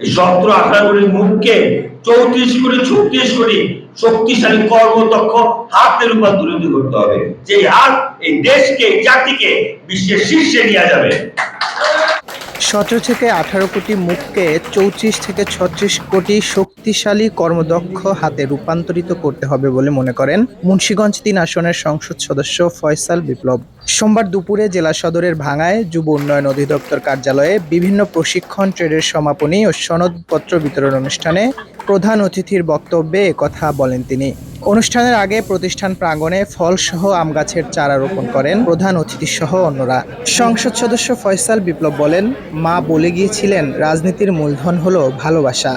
সতেরো, আঠারো মুখকে, চৌত্রিশ কোটি ছত্রিশ কোটি শক্তিশালী কর্মদক্ষ হাতে রূপান্তরিত করতে হবে। যে হাত এই দেশকে জাতিকে বিশ্বের শীর্ষে নিয়ে যাবে। সতেরো থেকে আঠারো কোটি মুখকে, চৌত্রিশ থেকে ছত্রিশ কোটি শক্তিশালী কর্মদক্ষ হাতে রূপান্তরিত করতে হবে বলে মনে করেন মুন্সীগঞ্জ তিন আসনের সংসদ সদস্য ফয়সাল বিপ্লব। সোমবার দুপুরে জেলা সদরের ভাঙায় যুব উন্নয়ন অধিদপ্তর কার্যালয়ে বিভিন্ন প্রশিক্ষণ ট্রেডের সমাপনী ও সনদপত্র বিতরণ অনুষ্ঠানে প্রধান অতিথির বক্তব্যে কথা বলেন তিনি। অনুষ্ঠানের আগে প্রতিষ্ঠান প্রাঙ্গণে ফলসহ আম গাছের চারা রোপণ করেন প্রধান অতিথি সহ অন্যরা। সংসদ সদস্য ফয়সাল বিপ্লব বলেন মা বলে গিয়েছিলেন রাজনীতির মূলধন হলো ভালোবাসা।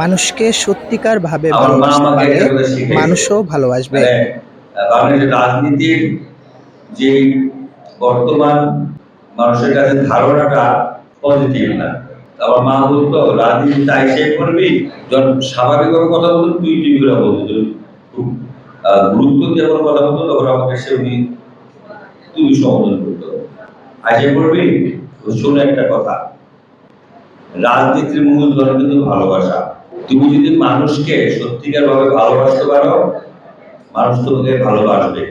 মানুষকে সত্যিকার ভাবে ভালোবাসতে পারলে। মানুষও ভালোবাসবে। মানে রাজনীতির যে বর্তমান মানুষের কাছে ধারণাটা পজিটিভ না। আমার মা বলতো রাজনীতি তাই সে করবি? স্বাভাবিকভাবে কথা বলতো, তুই করে বলতো খুব গুরুত্ব দিয়ে আমার কথা বলতো, তখন আমাকে সে উনি তুমি সম্বোধন করতো আজকে করবি? শুনে একটা কথা। রাজনীতির মূল ধরন কিন্তু ভালোবাসা। তুমি যদি মানুষকে সত্যিকার ভাবে ভালোবাসতে পারো, মানুষ তোমাকে ভালোবাসবে।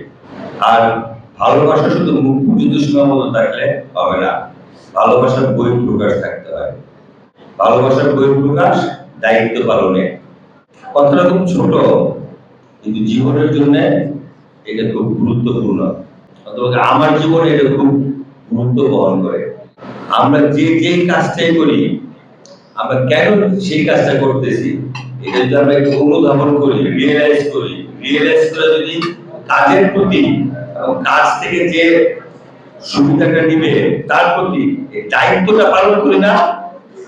আর ভালোবাসা শুধু মুখ পর্যন্ত সীমাবদ্ধ থাকলে হবে না। ভালোবাসার বই প্রকাশ থাকতে হয়। ভালোবাসার বই প্রকাশ দায়িত্ব পালনে। কথাটা খুব ছোট, কিন্তু জীবনের জন্য এটা খুব গুরুত্বপূর্ণ। অথবা আমার জীবনে এটা খুব গুরুত্ব বহন করে। আমরা যে যে কাজটাই করি, আমরা কেন সেই কাজটা করতেছি? এটা যদি আমরা একটু অনুধাবন করি রিয়েলাইজ করি রিয়েলাইজ করে যদি কাজের প্রতি কাজ থেকে যে সুবিধাটা নিবে, তার প্রতি দায়িত্বটা পালন করি না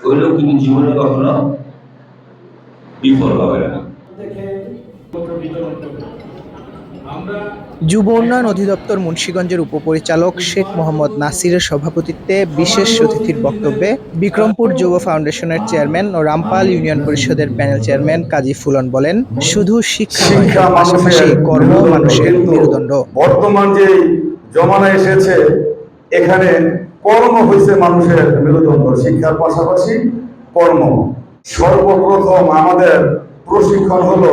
ওইগুলো কিন্তু জীবনে কখনো বিফল হবে না। দেখে পত্র বিতরণ করব আমরা যুব উন্নয়ন অধিদপ্তর মুন্সীগঞ্জের উপপরিচালক শেখ মোহাম্মদ নাসিরের সভাপতিত্বে বিশেষ অতিথির বক্তব্যে বিক্রমপুর যুব ফাউন্ডেশনের চেয়ারম্যান ও রামপাল ইউনিয়ন পরিষদের প্যানেল চেয়ারম্যান কাজী ফুলন বলেন শুধু শিক্ষা পাশাপাশি কর্ম মানুষের মেরুদণ্ড। বর্তমান যে জমানা এসেছে এখানে কর্ম হয়েছে মানুষের মেরুদণ্ড। শিক্ষার পাশাপাশি কর্ম। সর্বপ্রথম আমাদের প্রশিক্ষণ হলো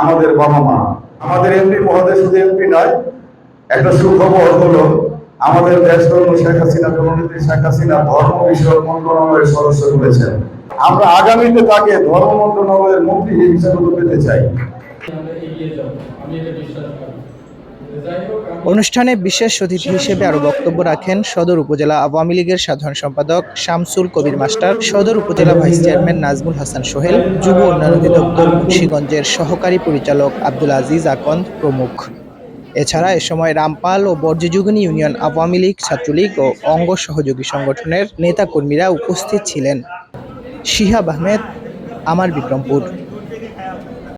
আমাদের বাবা মা আমাদের এমপি মহোদয় শুধু এমপি নয়, একটা সুখবর হলো, আমাদের দেশরত্ন শেখ হাসিনা জননেত্রী শেখ হাসিনা ধর্ম বিষয়ক মন্ত্রণালয়ের সদস্য রয়েছেন। আমরা আগামীতে তাকে ধর্ম মন্ত্রণালয়ের মন্ত্রী হিসেবে পেতে চাই। আমি এটা বিশ্বাস করি। অনুষ্ঠানে বিশেষ অতিথি হিসেবে আরও বক্তব্য রাখেন সদর উপজেলা আওয়ামী লীগের সাধারণ সম্পাদক শামসুল কবির মাস্টার, সদর উপজেলা ভাইস চেয়ারম্যান নাজমুল হাসান সোহেল, যুব উন্নয়ন অধিদপ্তর মুন্সীগঞ্জের সহকারী পরিচালক আব্দুল আজিজ আকন্দ প্রমুখ। এছাড়া এ সময় রামপাল ও বর্জ্যযুগনী ইউনিয়ন আওয়ামী লীগ, ছাত্রলীগ ও অঙ্গ সহযোগী সংগঠনের নেতাকর্মীরা উপস্থিত ছিলেন। শিহাব আহমেদ, আমার বিক্রমপুর।